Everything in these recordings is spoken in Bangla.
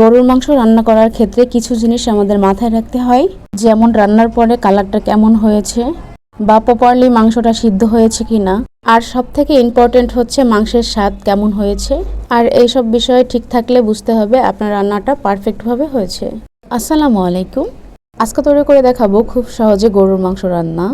গরুর মাংস রান্না করার ক্ষেত্রে কিছু জিনিস আমাদের মাথায় রাখতে হয়। যেমন রান্নার পরে কালারটা কেমন হয়েছে, বা প্রপারলি মাংসটা সিদ্ধ হয়েছে কিনা, আর সব থেকে ইম্পর্টেন্ট হচ্ছে মাংসের স্বাদ কেমন হয়েছে। আর এইসব বিষয়ে ঠিক থাকলে বুঝতে হবে আপনার রান্নাটা পারফেক্টভাবে হয়েছে। আসসালামু আলাইকুম। আজকে তৈরি করে দেখাবো খুব সহজে গরুর মাংস রান্না।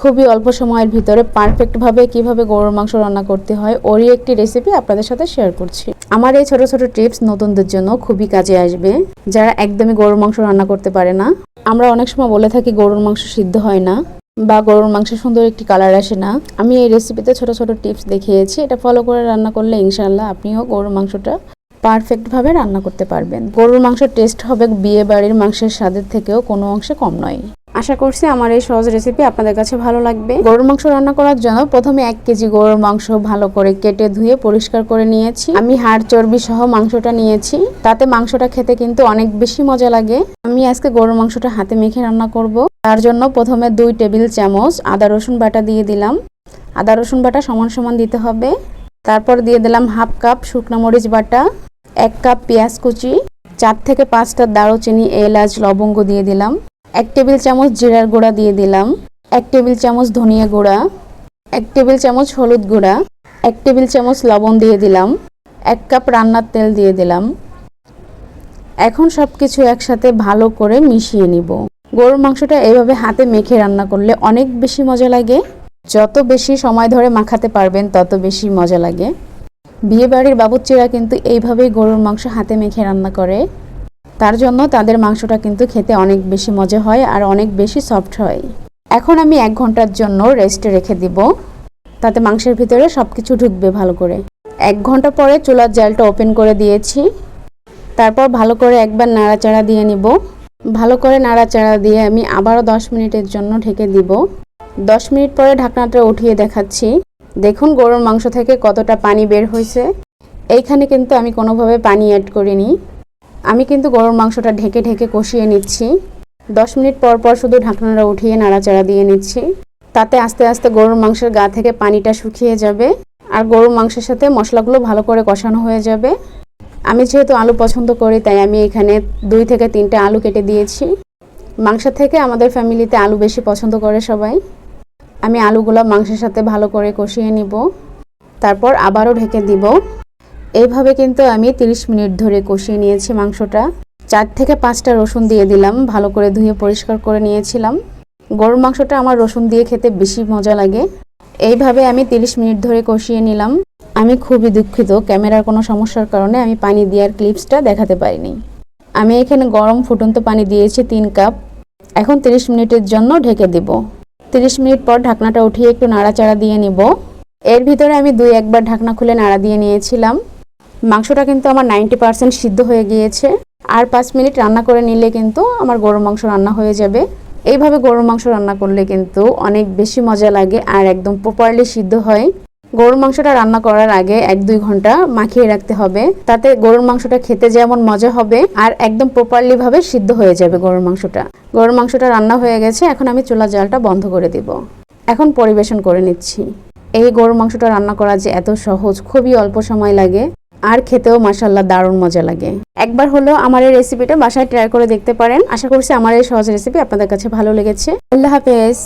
খুবই অল্প সময়ের ভিতরে পারফেক্টভাবে কীভাবে গরুর মাংস রান্না করতে হয়, ওরই একটি রেসিপি আপনাদের সাথে শেয়ার করছি। আমার এই ছোট ছোট টিপস নতুনদের জন্য খুবই কাজে আসবে। যারা একদমই গরুর মাংস রান্না করতে পারে না। আমরা অনেক সময় বলে থাকি গরুর মাংস সিদ্ধ হয় না বা গরুর মাংসে সুন্দর একটি কালার আসে না। আমি এই রেসিপিতে ছোট ছোট টিপস দেখিয়েছি। এটা ফলো করে রান্না করলে ইনশাল্লাহ আপনিও গরুর মাংসটা পারফেক্টভাবে রান্না করতে পারবেন। গরুর মাংসের টেস্ট হবে বিয়ে বাড়ির মাংসের স্বাদের থেকেও কোনো অংশে কম নয়। আশা করছি আমার এই সহজ রেসিপি আপনাদের কাছে ভালো লাগবে। গরুর মাংস রান্না করার জন্য প্রথমে এক কেজি গরুর মাংস ভালো করে কেটে ধুয়ে পরিষ্কার করে নিয়েছি। আমি হাড় চর্বি সহ মাংসটা নিয়েছি। তাতে মাংসটা খেতে কিন্তু অনেক বেশি মজা লাগে। আমি আজকে গরুর মাংসটা হাতে মেখে রান্না করব। তার জন্য প্রথমে দুই টেবিল চামচ আদা রসুন বাটা দিয়ে দিলাম। আদা রসুন বাটা সমান সমান দিতে হবে। তারপর দিয়ে দিলাম হাফ কাপ শুকনো মরিচ বাটা, এক কাপ পেঁয়াজ কুচি, চার থেকে পাঁচটা দারুচিনি এলাচ লবঙ্গ দিয়ে দিলাম। এক টেবিল চামচ জিরার গুঁড়া দিয়ে দিলাম, এক টেবিল চামচ ধনিয়া গুঁড়া, এক টেবিল চামচ হলুদ গুঁড়া, এক টেবিল চামচ লবণ দিয়ে দিলাম, এক কাপ রান্নার তেল দিয়ে দিলাম। এখন সব কিছু একসাথে ভালো করে মিশিয়ে নিব। গরুর মাংসটা এইভাবে হাতে মেখে রান্না করলে অনেক বেশি মজা লাগে। যত বেশি সময় ধরে মাখাতে পারবেন, তত বেশি মজা লাগে। বিয়ে বাড়ির বাবুচ্চিরা কিন্তু এইভাবেই গরুর মাংস হাতে মেখে রান্না করে। তার জন্য তাদের মাংসটা কিন্তু খেতে অনেক বেশি মজা হয় আর অনেক বেশি সফট হয়। এখন আমি এক ঘণ্টার জন্য রেস্টে রেখে দিব। তাতে মাংসের ভিতরে সব কিছু ঢুকবে ভালো করে। এক ঘণ্টা পরে চুলার জালটা ওপেন করে দিয়েছি। তারপর ভালো করে একবার নাড়াচাড়া দিয়ে নিব। ভালো করে নাড়াচাড়া দিয়ে আমি আবারও দশ মিনিটের জন্য ঢেকে দিব। দশ মিনিট পরে ঢাকনাটা উঠিয়ে দেখাচ্ছি। দেখুন গরুর মাংস থেকে কতটা পানি বের হয়েছে। এইখানে কিন্তু আমি কোনোভাবে পানি অ্যাড করিনি। আমি কিন্তু গরুর মাংসটা ঢেকে ঢেকে কষিয়ে নিচ্ছি। দশ মিনিট পর পর শুধু ঢাকনাটা উঠিয়ে নাড়াচাড়া দিয়ে নিচ্ছি। তাতে আস্তে আস্তে গরুর মাংসের গা থেকে পানিটা শুকিয়ে যাবে আর গরুর মাংসের সাথে মশলাগুলো ভালো করে কষানো হয়ে যাবে। আমি যেহেতু আলু পছন্দ করি, তাই আমি এখানে দুই থেকে তিনটে আলু কেটে দিয়েছি। মাংস থেকে আমাদের ফ্যামিলিতে আলু বেশি পছন্দ করে সবাই। আমি আলুগুলো মাংসের সাথে ভালো করে কষিয়ে নিব। তারপর আবারও ঢেকে দিব। এইভাবে কিন্তু আমি 30 মিনিট ধরে কষিয়ে নিয়েছি মাংসটা। চার থেকে পাঁচটা রসুন দিয়ে দিলাম, ভালো করে ধুয়ে পরিষ্কার করে নিয়েছিলাম। গরুর মাংসটা আমার রসুন দিয়ে খেতে বেশি মজা লাগে। এইভাবে আমি 30 মিনিট ধরে কষিয়ে নিলাম। আমি খুবই দুঃখিত, ক্যামেরার কোনো সমস্যার কারণে আমি পানি দেওয়ার ক্লিপসটা দেখাতে পারিনি। আমি এখানে গরম ফুটন্ত পানি দিয়েছি তিন কাপ। এখন 30 মিনিটের জন্য ঢেকে দেব। 30 মিনিট পর ঢাকনাটা উঠিয়ে একটু নাড়াচাড়া দিয়ে নিব। এর ভিতরে আমি দুই একবার ঢাকনা খুলে নাড়া দিয়ে নিয়েছিলাম। মাংসটা কিন্তু আমার নাইনটি পার্সেন্ট সিদ্ধ হয়ে গিয়েছে। আর পাঁচ মিনিট রান্না করে নিলে কিন্তু আমার গরুর মাংস রান্না হয়ে যাবে। এইভাবে গরুর মাংস রান্না করলে কিন্তু অনেক বেশি মজা লাগে আর একদম প্রপারলি সিদ্ধ হয়। গরুর মাংসটা রান্না করার আগে এক দুই ঘণ্টা মাখিয়ে রাখতে হবে। তাতে গরুর মাংসটা খেতে যেমন মজা হবে আর একদম প্রপারলি ভাবে সিদ্ধ হয়ে যাবে গরুর মাংসটা। গরুর মাংসটা রান্না হয়ে গেছে, এখন আমি চুলা জালটা বন্ধ করে দিব। এখন পরিবেশন করে নিচ্ছি। এই গরুর মাংসটা রান্না করা যে এত সহজ, খুবই অল্প সময় লাগে। আর খেতেও মাসাল্লাহ দারুণ মজা লাগে। একবার হলো আমার এই রেসিপিটা বাসায় ট্রাই করে দেখতে পারেন। আশা করছি আমার এই সহজ রেসিপি আপনাদের কাছে ভালো লেগেছে। আল্লাহ হাফেজ।